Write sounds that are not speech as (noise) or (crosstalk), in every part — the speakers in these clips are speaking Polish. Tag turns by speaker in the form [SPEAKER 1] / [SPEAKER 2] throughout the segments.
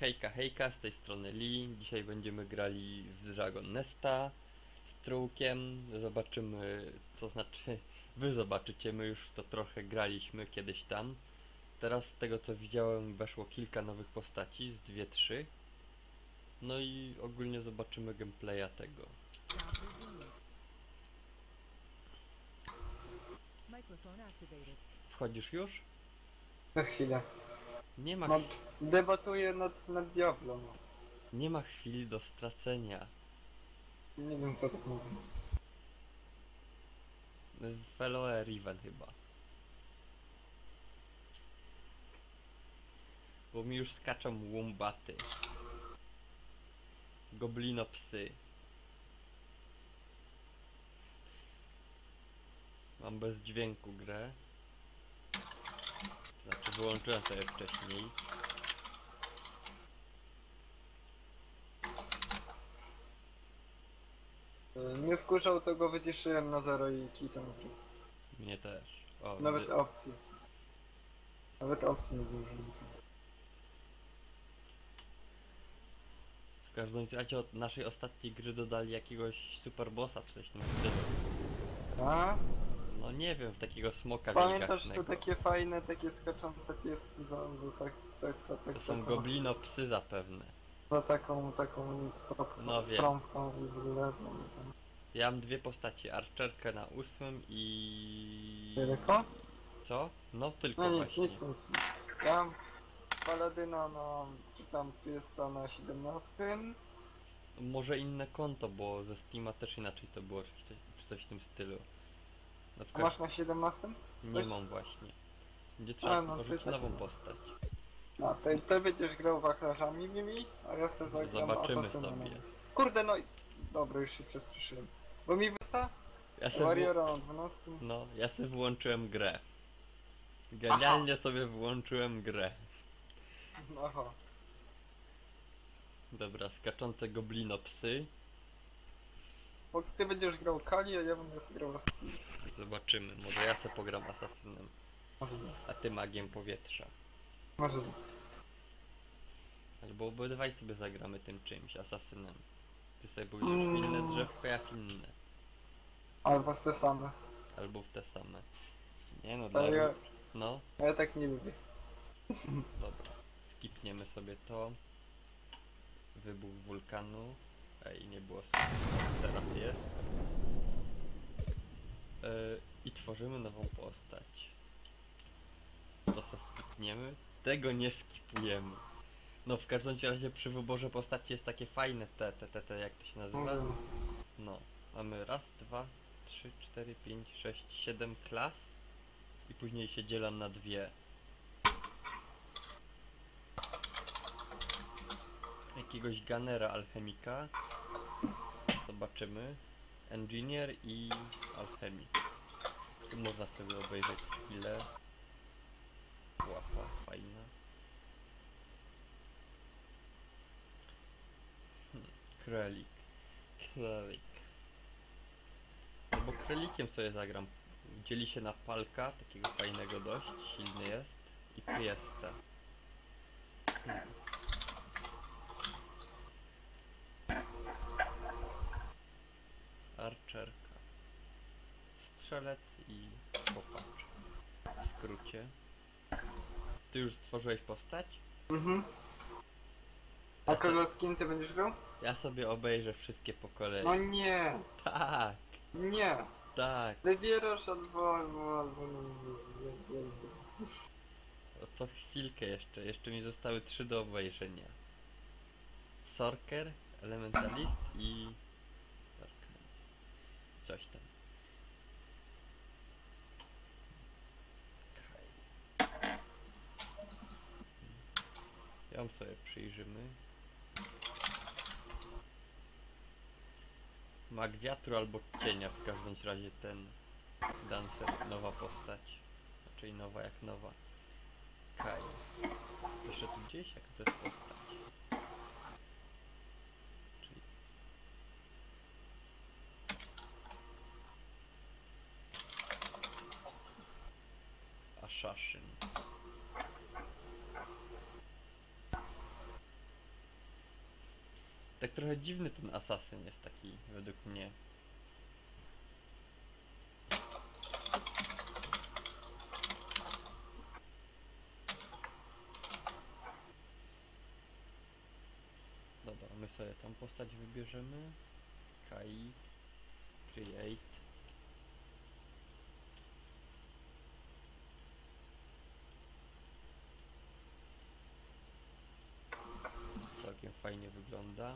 [SPEAKER 1] hejka hejka, z tej strony Lee. Dzisiaj będziemy grali w Dragon Nesta z Trułkiem. Zobaczymy, to znaczy (laughs) wy zobaczycie, my już to trochę graliśmy kiedyś tam. Teraz z tego co widziałem weszło kilka nowych postaci, z dwie, trzy. No i ogólnie zobaczymy gameplaya tego. Wchodzisz już?
[SPEAKER 2] Za chwilę.
[SPEAKER 1] Nie ma,
[SPEAKER 2] No, debatuję nad, nad Diablo, no.
[SPEAKER 1] nie ma chwili do stracenia.
[SPEAKER 2] Nie wiem co tak mówi.
[SPEAKER 1] Fellow Riven chyba. Bo mi już skaczą łumbaty. Goblinopsy. Mam bez dźwięku grę. Wyłączyłem sobie wcześniej.
[SPEAKER 2] Nie wkurzał, to go wyciszyłem na zero i kitam.
[SPEAKER 1] Mnie też. O,
[SPEAKER 2] Nawet
[SPEAKER 1] wy-
[SPEAKER 2] opcji. Nawet opcji nie włożyłem.
[SPEAKER 1] w każdym razie od naszej ostatniej gry dodali jakiegoś super bossa czy coś.
[SPEAKER 2] A?
[SPEAKER 1] No nie wiem, w takiego smoka
[SPEAKER 2] Pamiętasz
[SPEAKER 1] wielgachnego.
[SPEAKER 2] takie fajne, takie skaczące pieski za, tak, tak, tak, tak,
[SPEAKER 1] To są
[SPEAKER 2] taką-
[SPEAKER 1] goblinopsy zapewne.
[SPEAKER 2] Za taką, taką stopką,
[SPEAKER 1] No wiem.
[SPEAKER 2] strąbką i w ogóle. No, tam.
[SPEAKER 1] Ja mam dwie postacie, Archerkę na ósmym i...
[SPEAKER 2] Tylko?
[SPEAKER 1] Co? No tylko
[SPEAKER 2] No nic,
[SPEAKER 1] właśnie.
[SPEAKER 2] nic, nic. Ja mam Paladyna na, czy tam to na 17.
[SPEAKER 1] Może inne konto, bo ze Steama też inaczej to było, czy coś w tym stylu. Na
[SPEAKER 2] A
[SPEAKER 1] przykład
[SPEAKER 2] masz na 17?
[SPEAKER 1] nie
[SPEAKER 2] coś?
[SPEAKER 1] mam właśnie. Będzie trzeba
[SPEAKER 2] A, no,
[SPEAKER 1] stworzyć
[SPEAKER 2] ty tak.
[SPEAKER 1] nową postać.
[SPEAKER 2] No, to, to będziesz grał wachlarzami nimi, a ja sobie zagram
[SPEAKER 1] Zobaczymy
[SPEAKER 2] asasynem.
[SPEAKER 1] sobie.
[SPEAKER 2] Kurde no i... Dobra, już się przestraszyłem. Bo mi wysta?
[SPEAKER 1] Ja sobie,
[SPEAKER 2] Warriora na 12.
[SPEAKER 1] no, ja sobie wyłączyłem grę. Genialnie sobie wyłączyłem grę.
[SPEAKER 2] Aha.
[SPEAKER 1] Dobra, skaczące goblinopsy.
[SPEAKER 2] Bo ty będziesz grał Kali, a ja będę sobie grał Assassina.
[SPEAKER 1] Zobaczymy, może ja sobie pogram asasynem,
[SPEAKER 2] Możliwe.
[SPEAKER 1] a ty magiem powietrza.
[SPEAKER 2] Możliwe.
[SPEAKER 1] Albo obydwaj sobie zagramy tym czymś, asasynem. Ty sobie pójdziesz w
[SPEAKER 2] Mm.
[SPEAKER 1] inne drzewko, ja w inne.
[SPEAKER 2] Albo w te same.
[SPEAKER 1] Albo w te same. Nie no, dla
[SPEAKER 2] Ale ja,
[SPEAKER 1] No,
[SPEAKER 2] ja tak nie lubię.
[SPEAKER 1] dobra. Skipniemy sobie to. Wybuch wulkanu. Ej, nie było. Teraz jest. Yy, I tworzymy nową postać. To co skipniemy? Tego nie skipujemy. No w każdym razie przy wyborze postaci jest takie fajne te, te, te, te jak to się nazywa?
[SPEAKER 2] Mówię.
[SPEAKER 1] No, mamy raz, dwa, trzy, cztery, pięć, sześć, siedem klas i później się dzielą na dwie. Jakiegoś Gunnera alchemika. Zobaczymy. Engineer i alchemik. Tu można sobie obejrzeć skille. Łapa, fajna. Hmm, Krelik. Krelik. No bo krelikiem sobie zagram. Dzieli się na palka, takiego fajnego dość, silny jest. I priesta. Hmm. Strzelec i kopacz. W skrócie. Ty już stworzyłeś postać?
[SPEAKER 2] Mhm. A kogo kim ty będziesz grał?
[SPEAKER 1] Ja sobie obejrzę wszystkie po kolei.
[SPEAKER 2] No nie,
[SPEAKER 1] Tak,
[SPEAKER 2] nie.
[SPEAKER 1] tak.
[SPEAKER 2] Wybierasz albo, albo, albo... no, nie, nie, nie.
[SPEAKER 1] O co chwilkę jeszcze. Jeszcze mi zostały trzy do obejrzenia. Sorker, Elementalist i... Sorker. Coś tam. Ją sobie przyjrzymy. Mag wiatru albo cienia w każdym razie ten dancer, nowa postać. Raczej nowa jak nowa. Kaj. Jeszcze tu gdzieś? Jak to jest postać? Czyli... Assassin. Tak trochę dziwny ten asasyn jest taki, według mnie. Dobra, my sobie tam postać wybierzemy. Kai. Create. Całkiem fajnie wygląda.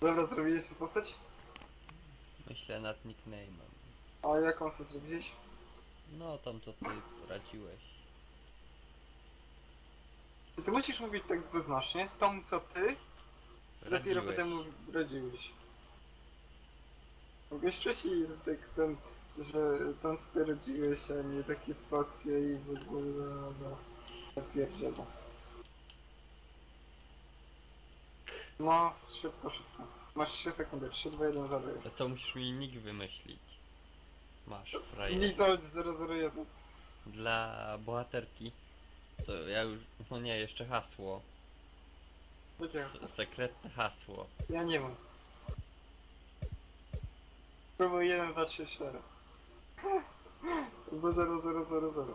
[SPEAKER 2] Dobra, zrobiłeś postać?
[SPEAKER 1] Myślę nad nickname'em.
[SPEAKER 2] A jaką sobie zrobiłeś?
[SPEAKER 1] No tam co ty radziłeś.
[SPEAKER 2] Czy ty musisz mówić tak dwuznacznie? Tą co ty, dopiero
[SPEAKER 1] Radziłeś.
[SPEAKER 2] potem mów- rodziłeś. Mogłeś wcześniej tak ten, że ten co ty rodziłeś, a nie takie spacje i w ogóle no, no pierdziela. No, szybko, szybko. Masz 3 sekundy, 3, 2, 1, żaduję.
[SPEAKER 1] To co musisz mi nick wymyślić. Masz frajer.
[SPEAKER 2] Litość 001.
[SPEAKER 1] Dla bohaterki. To ja już. No nie, jeszcze hasło.
[SPEAKER 2] Jakie?
[SPEAKER 1] S- Sekretne hasło.
[SPEAKER 2] Ja nie mam. Próbuj 1, 2, 3, 4. Bo 0, 0, 0, 0.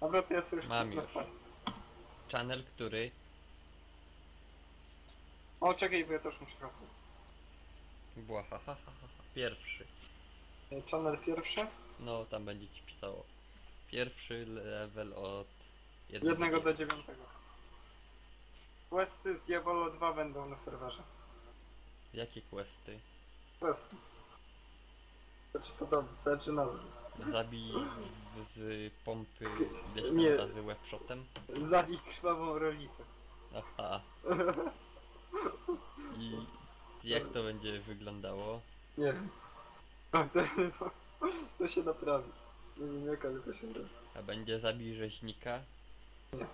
[SPEAKER 2] Dobra, to ja sobie już
[SPEAKER 1] Mam
[SPEAKER 2] na
[SPEAKER 1] już.
[SPEAKER 2] start.
[SPEAKER 1] Channel, który.
[SPEAKER 2] O, czekaj, bo ja też muszę pracować.
[SPEAKER 1] Była ha, ha, ha, ha, ha. Pierwszy.
[SPEAKER 2] E, Channel pierwszy.
[SPEAKER 1] No tam będzie ci pisało. Pierwszy level od jednego,
[SPEAKER 2] Jednego do dziewiątego. Questy z Diabolo 2 będą na serwerze.
[SPEAKER 1] Jakie questy?
[SPEAKER 2] Questy. Znaczy to dobrze, znaczy nazwy.
[SPEAKER 1] Zabij z pompy
[SPEAKER 2] Nie.
[SPEAKER 1] razy webshotem.
[SPEAKER 2] Zabij krwawą rolnicę.
[SPEAKER 1] Aha. I jak to będzie wyglądało?
[SPEAKER 2] Nie wiem. A, To, to się naprawi. Nie wiem jak, ale to się robi.
[SPEAKER 1] A będzie zabij rzeźnika?
[SPEAKER 2] Nie.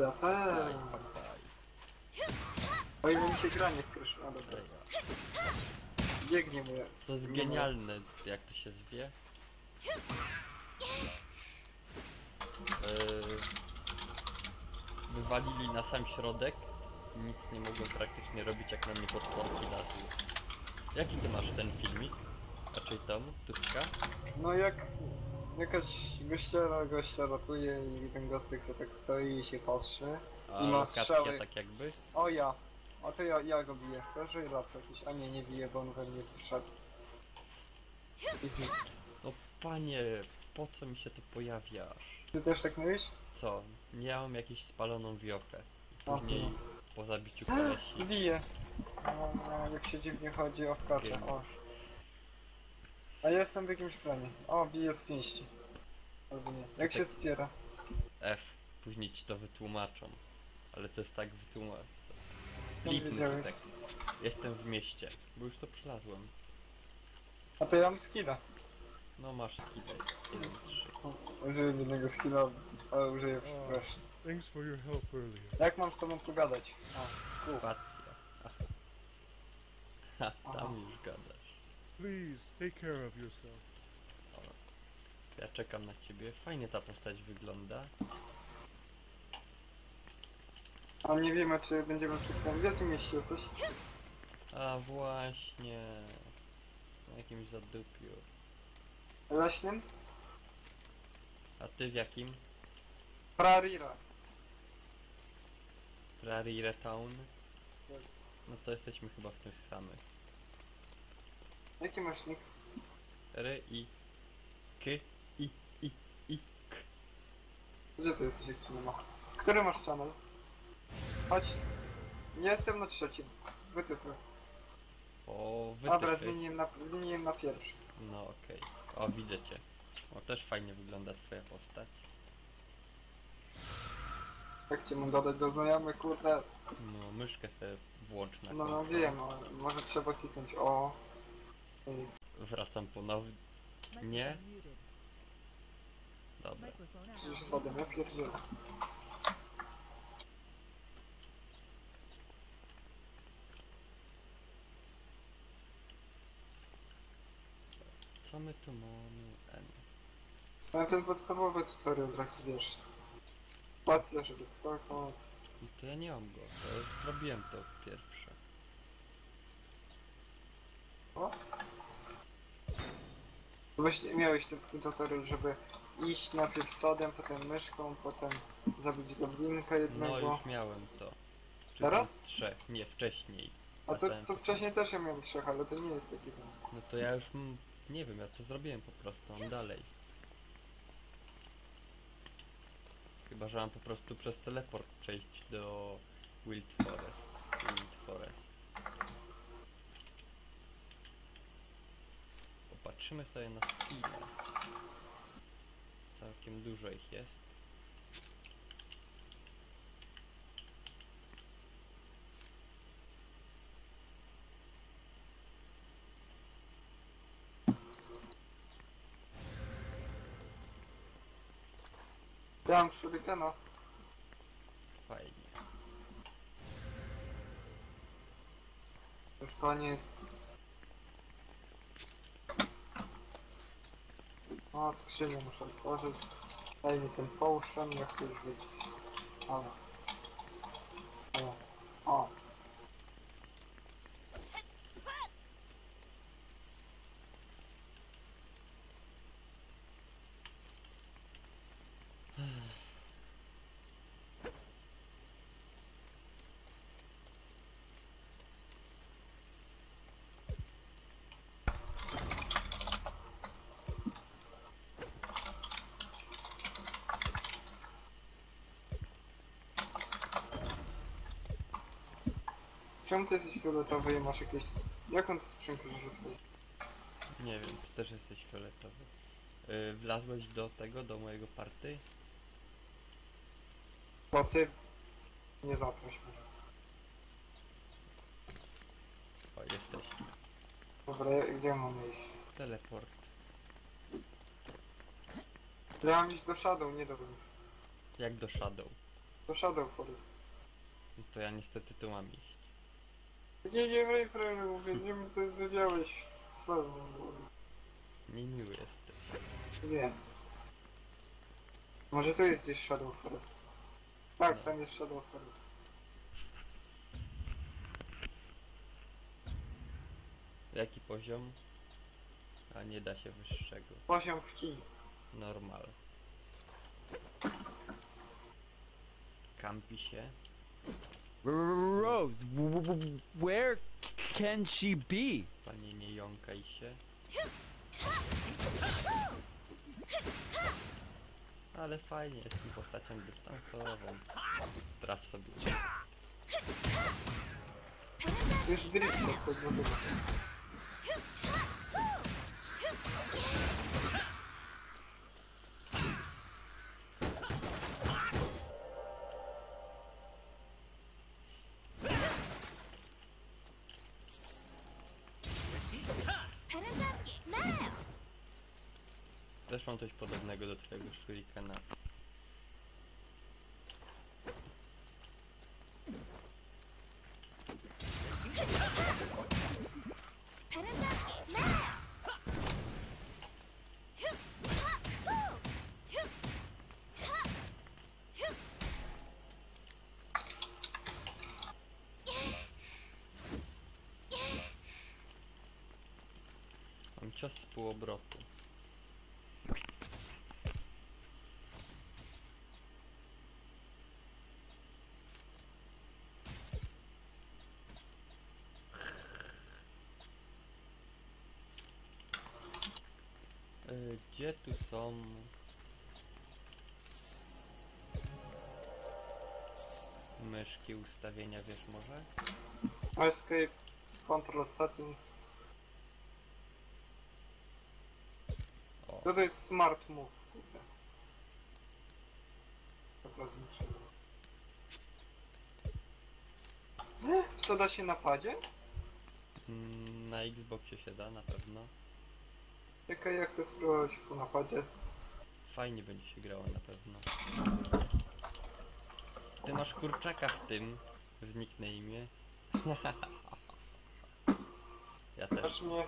[SPEAKER 1] Daj,
[SPEAKER 2] Zapaj.
[SPEAKER 1] papaj.
[SPEAKER 2] O ile mi się gra nie wkruszyła, dobra. Biegnie mu.
[SPEAKER 1] To jest genialne, jak to się zwie. Yy, wywalili na sam środek nic nie mogłem praktycznie robić, jak na mnie potworki lasły. Jaki ty masz ten filmik? Raczej tom, tutka?
[SPEAKER 2] No jak jakaś gościara gościa ratuje i ten gostek sobie tak stoi i się patrzy.
[SPEAKER 1] A
[SPEAKER 2] I ma
[SPEAKER 1] lokacja
[SPEAKER 2] strzały.
[SPEAKER 1] tak jakby?
[SPEAKER 2] O ja. A to ja, ja go biję. Proszę i las jakiś. A nie, nie biję, bo on we mnie wszedł. I znikł.
[SPEAKER 1] No panie, po co mi się tu pojawiasz?
[SPEAKER 2] Ty też tak mówisz?
[SPEAKER 1] Co? Mam jakąś spaloną wiochę. I
[SPEAKER 2] Aha.
[SPEAKER 1] później po zabiciu kolesi.
[SPEAKER 2] Bije. No, no, jak się dziwnie chodzi o skacze.
[SPEAKER 1] Wiem.
[SPEAKER 2] O. A ja jestem w jakimś planie. O, bije z pięści. Albo nie. Jak się
[SPEAKER 1] Tak.
[SPEAKER 2] wspiera?
[SPEAKER 1] F, później ci to wytłumaczą. Ale to jest tak wytłumaczone.
[SPEAKER 2] Nie
[SPEAKER 1] Flipnij
[SPEAKER 2] wiedziałem.
[SPEAKER 1] tak. Jestem w mieście, bo już to przylazłem.
[SPEAKER 2] A to ja mam skilla.
[SPEAKER 1] No masz jeden, trzy.
[SPEAKER 2] Użyję jednego skilla, ale użyję przepraszam.
[SPEAKER 3] Thanks for your help earlier.
[SPEAKER 2] Jak mam z tobą pogadać? O, tu.
[SPEAKER 1] Spacja. (laughs) Aha. Ha,
[SPEAKER 2] Aha.
[SPEAKER 1] tam już gadasz.
[SPEAKER 3] Please take care of yourself.
[SPEAKER 1] Ja czekam na ciebie. Fajnie ta postać wygląda.
[SPEAKER 2] A nie wiemy, czy będziemy wszyscy. W jakim mieście jesteś?
[SPEAKER 1] A właśnie. Na jakimś zadupiu.
[SPEAKER 2] Leśnym?
[SPEAKER 1] A ty w jakim?
[SPEAKER 2] Prarira.
[SPEAKER 1] Prairie Town?
[SPEAKER 2] Tak.
[SPEAKER 1] No to jesteśmy chyba w tych samych.
[SPEAKER 2] Jaki masz nick?
[SPEAKER 1] R, I, K.
[SPEAKER 2] Gdzie ty jesteś, jak cię nie ma? Który masz channel? Chodź. Jestem na trzecim. Wytyfy.
[SPEAKER 1] O,
[SPEAKER 2] Dobra,
[SPEAKER 1] wytypy.
[SPEAKER 2] zmieniłem na, zmieniłem na pierwszy.
[SPEAKER 1] No okej. O, widzę cię. O, też fajnie wygląda twoja postać.
[SPEAKER 2] Jak cię mam dodać do znajomych, kurde.
[SPEAKER 1] No, myszkę sobie włącz na
[SPEAKER 2] No, no wiem, no, może trzeba kliknąć o.
[SPEAKER 1] Wracam ponownie. Nie. Dobra.
[SPEAKER 2] Już sobie, ja.
[SPEAKER 1] Co my tu mamy? N.
[SPEAKER 2] No ten podstawowy tutorial taki wiesz. Spacja, żeby skakać.
[SPEAKER 1] No to ja nie mam go. To już zrobiłem to pierwsze.
[SPEAKER 2] O. Właśnie miałeś ten tutorial, żeby iść najpierw sodem, potem myszką, potem zabić goblinka
[SPEAKER 1] No
[SPEAKER 2] jednego.
[SPEAKER 1] już miałem to. Czy
[SPEAKER 2] Teraz?
[SPEAKER 1] tam Trzech, nie wcześniej.
[SPEAKER 2] A to,
[SPEAKER 1] Latałem
[SPEAKER 2] to
[SPEAKER 1] po-
[SPEAKER 2] wcześniej też ja miałem trzech, ale to nie jest taki ten.
[SPEAKER 1] No to ja już mm, nie wiem, ja to zrobiłem po prostu, mam dalej. Chyba, że mam po prostu przez teleport przejść do Wild Forest. Wild Forest. Popatrzymy sobie na skille. Całkiem dużo ich jest.
[SPEAKER 2] Ja mam shurikena.
[SPEAKER 1] Fajnie.
[SPEAKER 2] Już koniec. O, skrzynię muszę otworzyć. Daj mi ten potion, ja chcę już wiedzieć. Ale. O. O. Czemu ty jesteś fioletowy i masz jakieś... Jaką ty skrzynkę otworzył?
[SPEAKER 1] Nie wiem, ty też jesteś fioletowy. Yy, wlazłeś do tego, do mojego party?
[SPEAKER 2] Bo ty... Nie zaproś mnie.
[SPEAKER 1] O, jesteśmy.
[SPEAKER 2] Dobra, ja- gdzie mam iść?
[SPEAKER 1] Teleport.
[SPEAKER 2] Ja mam iść do Shadow, nie do.
[SPEAKER 1] Jak do Shadow.
[SPEAKER 2] Do Shadow Forest.
[SPEAKER 1] No to ja niestety tu mam iść.
[SPEAKER 2] Nie, nie, Rayframe, mówię, nie wiem, wiedziałeś swoją...
[SPEAKER 1] Niemiły jesteś.
[SPEAKER 2] Nie. Może to jest gdzieś Shadow Forest. Tak,
[SPEAKER 1] No.
[SPEAKER 2] tam jest Shadow Forest.
[SPEAKER 1] Jaki poziom? A nie da się wyższego.
[SPEAKER 2] Poziom w kij.
[SPEAKER 1] Normal. Kampi się.
[SPEAKER 4] Rose, where can she be?
[SPEAKER 1] Panie nie jąkaj się. Ale fajnie, jestem postacią dystansową. Sprawdź sobie.
[SPEAKER 2] To jest drift
[SPEAKER 1] Też mam coś podobnego do twojego shurikena. Mam cios z półobrotu.
[SPEAKER 2] Escape. control settings.
[SPEAKER 1] O,
[SPEAKER 2] To to jest smart move, kurde. Dobra, zniszczyłem. Nie, to da się na padzie?
[SPEAKER 1] mm, na Xboxie się da na pewno.
[SPEAKER 2] Czekaj, ja chcę spróbować po napadzie.
[SPEAKER 1] Fajnie będzie się grało na pewno. Ty masz kurczaka w tym, w nickname'ie. (laughs) ja też.
[SPEAKER 2] Mnie...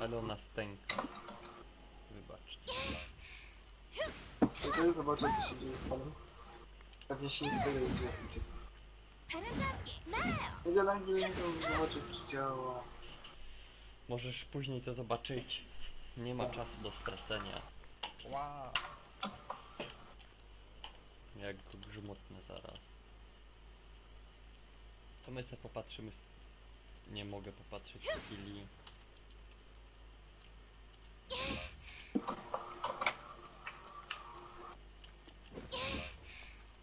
[SPEAKER 1] Ale ona stęka. Wybacz.
[SPEAKER 2] Czekaj, zobaczę co się dzieje z panem. Pewnie się nie dzieje, gdzie Będzie na nie zobaczyć czy działa.
[SPEAKER 1] Możesz później to zobaczyć. Nie ma czasu do stracenia. Wow. Jak to grzmotne zaraz. To my sobie popatrzymy. Nie mogę popatrzeć w chwili.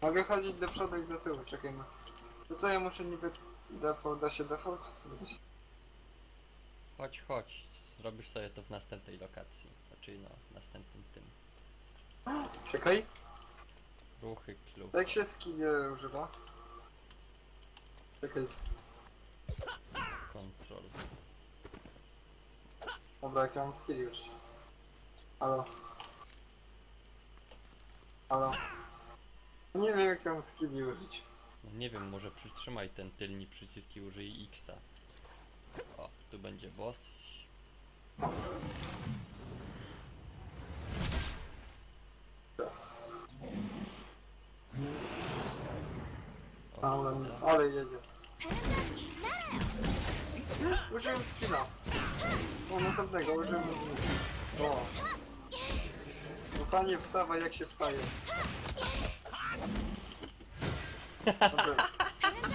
[SPEAKER 2] Mogę chodzić do przodu i do tyłu, czekajmy. To co ja muszę niby... Default, da się default?
[SPEAKER 1] Chodź, chodź. Zrobisz sobie to w następnej lokacji. Znaczy no, w następnym tym.
[SPEAKER 2] Czekaj,
[SPEAKER 1] Ruchy klub.
[SPEAKER 2] jak się skinie używa? Czekaj,
[SPEAKER 1] Control.
[SPEAKER 2] dobra, jak ja mam skill już. Halo. Halo. Nie wiem jak ja mam skilli użyć.
[SPEAKER 1] No nie wiem, może przytrzymaj ten tylni przycisk i użyj X-a. O, tu będzie boss. O,
[SPEAKER 2] Ale, ale jedzie. Użyłem skilla. O, następnego, użyłem O. No panie wstawa jak się wstaje. Dobra.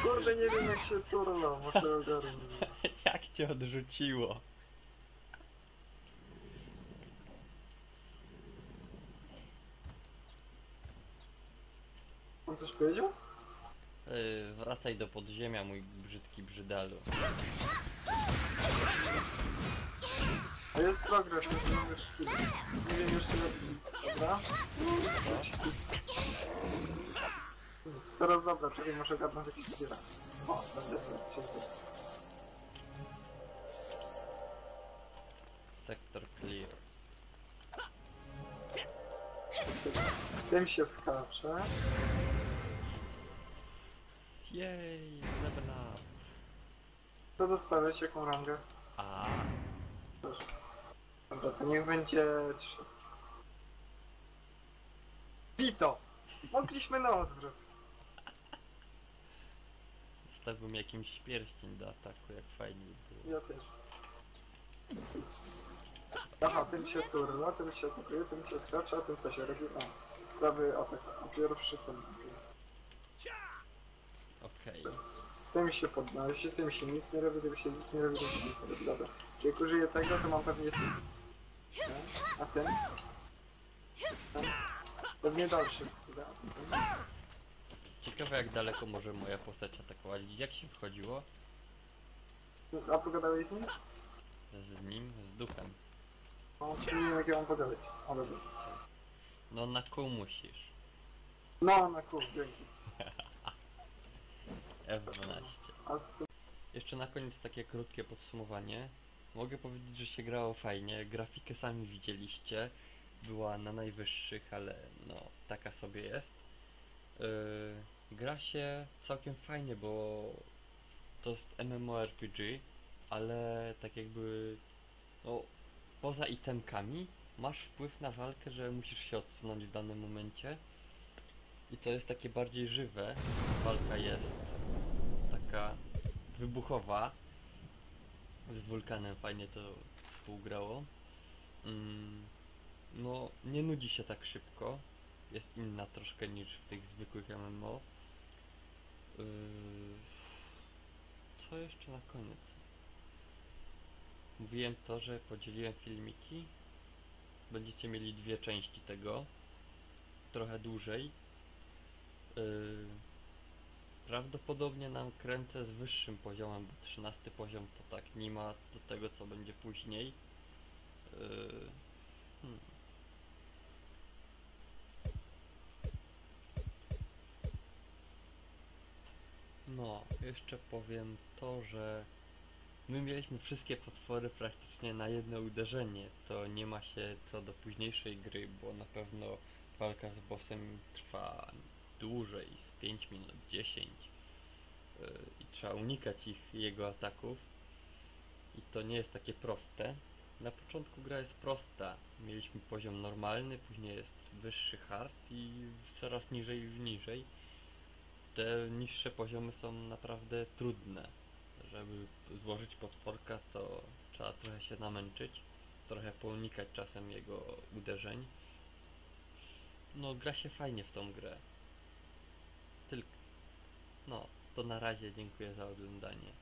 [SPEAKER 2] Kurde, nie wiem jak się turno, muszę ogarnąć. (laughs)
[SPEAKER 1] Jak cię odrzuciło?
[SPEAKER 2] Coś powiedział?
[SPEAKER 1] Yy, wracaj do podziemia, mój brzydki brzydalu.
[SPEAKER 2] A jest progres, nie wiem już chwilę. Nie wiem jeszcze jak... Dobra? Teraz dobra, czekaj, muszę gadnąć jakiś chwilę. O, będę
[SPEAKER 1] Sektor clear.
[SPEAKER 2] Tym się skacze.
[SPEAKER 1] Jej, level up.
[SPEAKER 2] Co dostałeś? Jaką rangę?
[SPEAKER 1] A,
[SPEAKER 2] Proszę. Dobra, to niech będzie... trzy. Vito! Mogliśmy na odwrót.
[SPEAKER 1] zostawiłbym jakimś pierścień do ataku, jak fajnie by było.
[SPEAKER 2] Ja też. Aha, tym się turla, tym się atakuje, tym się skacze, a tym co się robi? A, prawy atak, a pierwszy ten.
[SPEAKER 1] Okej.
[SPEAKER 2] Tym się podnosi, tym się nic nie robi, tym się nic nie robi, tym się nic nie robi. Dobra. Jak użyję tego, to mam pewnie... ten. A ten? Ten? Pewnie dalszy.
[SPEAKER 1] Ciekawe jak daleko może moja postać atakować. Jak się wchodziło?
[SPEAKER 2] A pogadałeś z nim?
[SPEAKER 1] Z nim? Z duchem.
[SPEAKER 2] No, nie wiem jak ja mam pogadać. Ale dobrze.
[SPEAKER 1] No na kół musisz.
[SPEAKER 2] No, na kół, dzięki. (laughs)
[SPEAKER 1] F12.
[SPEAKER 2] A z tym...
[SPEAKER 1] Jeszcze na koniec takie krótkie podsumowanie. Mogę powiedzieć, że się grało fajnie. Grafikę sami widzieliście. Była na najwyższych, ale no taka sobie jest. Yy, gra się całkiem fajnie, bo to jest MMORPG, ale tak jakby no, poza itemkami masz wpływ na walkę, że musisz się odsunąć w danym momencie. I to jest takie bardziej żywe. Walka jest taka wybuchowa. Z wulkanem fajnie to współgrało. Mm, no, nie nudzi się tak szybko. Jest inna troszkę niż w tych zwykłych MMO. Yy, co jeszcze na koniec? Mówiłem to, że podzieliłem filmiki. Będziecie mieli dwie części tego. trochę dłużej. Yy, prawdopodobnie nam kręcę z wyższym poziomem, bo 13 poziom to tak nie ma do tego co będzie później. Yy, hmm. No, jeszcze powiem to, że my mieliśmy wszystkie potwory praktycznie na jedno uderzenie. To nie ma się co do późniejszej gry, bo na pewno walka z bossem trwa dłużej, z 5 minut, 10 yy, i trzeba unikać ich, jego ataków i to nie jest takie proste. Na początku gra jest prosta. Mieliśmy poziom normalny, później jest wyższy hard i coraz niżej i niżej. Te niższe poziomy są naprawdę trudne. Żeby złożyć potworka, to trzeba trochę się namęczyć, trochę pounikać czasem jego uderzeń. No, gra się fajnie w tą grę. No, to na razie dziękuję za oglądanie.